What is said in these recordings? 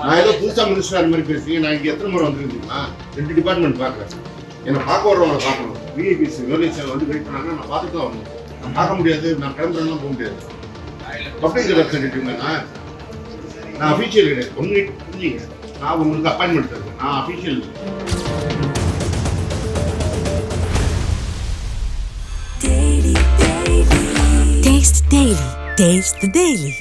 நான் ஏதோ புதுசாக மினிஸ்டர் அந்த மாதிரி பேசுறீங்க நான் இங்கே எத்தனை முறை வந்துருந்தீங்களா ரெண்டு டிபார்ட்மெண்ட் பார்க்குறேன். என்னை பார்க்க வர்றவங்களை பார்க்கணும். விஐபிஸ் விவலேஷன் வந்து வெயிட் பண்ணாங்கன்னா நான் பார்த்துட்டு தான் வரணும். நான் பார்க்க முடியாது நான் கிளம்புறேன்னா போக முடியாது. பப்ளிக் ரெப்ரஸன்டேட்டிவ்ங்க நான் நான் அஃபீஷியல் கிடையாது ஒன்று புரிஞ்சுங்க. நான் உங்களுக்கு அப்பாயின்மெண்ட் தருவேன். நான் official Taste Daily. Taste the Daily.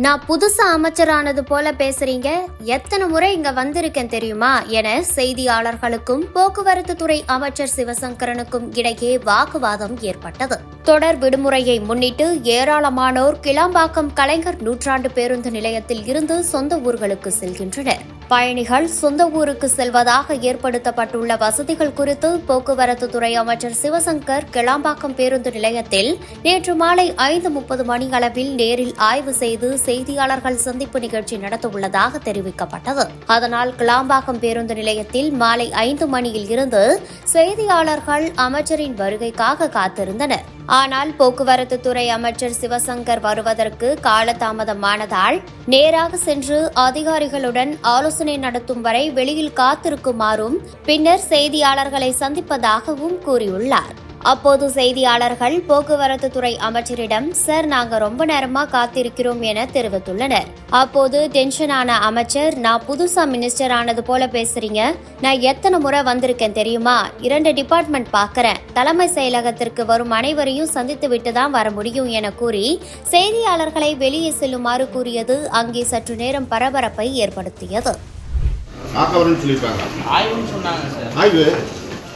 நான் புதுசா அமைச்சரானது போல பேசுறீங்க? எத்தனை முறை இங்க வந்திருக்கேன் தெரியுமா? என செய்தியாளர்களுக்கும் போக்குவரத்து துறை அமைச்சர் சிவசங்கரனுக்கும் இடையே வாக்குவாதம் ஏற்பட்டது. தொடர் விடுமுறையை முன்னிட்டு ஏராளமானோர் கிளாம்பாக்கம் கலைஞர் நூற்றாண்டு பேருந்து நிலையத்தில் இருந்து சொந்த ஊர்களுக்கு செல்கின்றனர். பயணிகள் சொந்த ஊருக்கு செல்வதாக ஏற்படுத்தப்பட்டுள்ள வசதிகள் குறித்து போக்குவரத்து துறை அமைச்சர் சிவசங்கர் கிளாம்பாக்கம் பேருந்து நிலையத்தில் நேற்று மாலை ஐந்து முப்பது மணி அளவில் நேரில் ஆய்வு செய்து செய்தியாளர்கள் சந்திப்பு நிகழ்ச்சி நடத்தவுள்ளதாக தெரிவிக்கப்பட்டது. அதனால் கிளாம்பாக்கம் பேருந்து நிலையத்தில் மாலை ஐந்து மணியில் இருந்து செய்தியாளர்கள் அமைச்சரின் வருகைக்காக காத்திருந்தனர். ஆனால் போக்குவரத்து துறை அமைச்சர் சிவசங்கர் வருவதற்கு காலதாமதமானதால் நேராக சென்று அதிகாரிகளுடன் ஆலோசனை நடத்தும் வரை வெளியில் காத்திருக்குமாறும் பின்னர் செய்தியாளர்களை சந்திப்பதாகவும் கூறியுள்ளார். அப்போது செய்தியாளர்கள் போக்குவரத்து துறை அமைச்சரிடம் சார் நாங்க ரொம்ப நேரமா காத்திருக்கிறோம் என தெரிவித்துள்ளனர். அப்போது டென்ஷனான அமைச்சர் நான் புதுசா மினிஸ்டர் ஆனது போல பேசுறீங்க. நான் எத்தனை முறை வந்திருக்கேன் தெரியுமா? இரண்டு டிபார்ட்மெண்ட் பார்க்கறேன் தலைமை செயலகத்திற்கு வரும் அனைவரையும் சந்தித்து விட்டு தான் வர முடியும் என கூறி செய்தியாளர்களை வெளியே செல்லுமாறு கூறியது அங்கே சற்று நேரம் பரபரப்பை ஏற்படுத்தியது.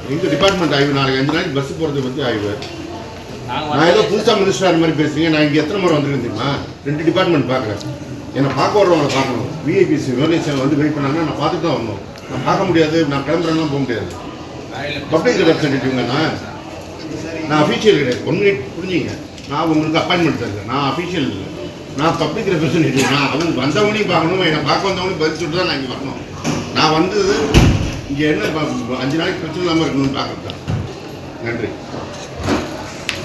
இந்த எங்கள் டிபார்ட்மெண்ட் ஆய்வு? நாளைக்கு அஞ்சு நாளைக்கு பஸ் போகிறது பற்றி ஆய்வு. நான் ஏதோ புதுசாக மினிஸ்டர் மாதிரி பேசுறீங்க. நான் இங்கே எத்தனை முறை வந்திருக்கேன் தெரியுமா? ரெண்டு டிபார்ட்மெண்ட் பார்க்குறேன். என்னை பார்க்க வர்றவங்களை பார்க்கணும் விஐபிசி விவலேஷன் வந்து வெயிட் பண்ணாங்கன்னா நான் பார்த்துட்டு தான் வரணும். நான் பார்க்க முடியாது. நான் கிளம்புறேன்னா போக முடியாது. பப்ளிக் ரெப்ரஸன்டேட்டிவ்ங்க நான் நான் அஃபீஷியல் கிடையாது. ஒன்று புரிஞ்சுங்க. நான் உங்களுக்கு அப்பாயின்மெண்ட் தருவேன் நான் அஃபீஷியல் இல்லை. நான் பப்ளிக் ரெப்ரஸன்டேட்டிவ் நான் அவங்க வந்தவனையும் பார்க்கணும். என்னை பார்க்க வந்தவனையும் பதில் சொல்லிட்டு தான் நான் இங்கே வரணும். நான் வந்தது இங்கே என்ன அஞ்சு நாளைக்கு பிரச்சனை இல்லாமல் இருக்கணும்னு பார்க்குறதா நன்றி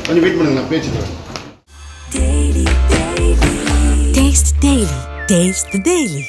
கொஞ்சம் வெயிட் பண்ணுங்க நான் பேசிக்கிறேன் Taste Daily. Taste the Daily.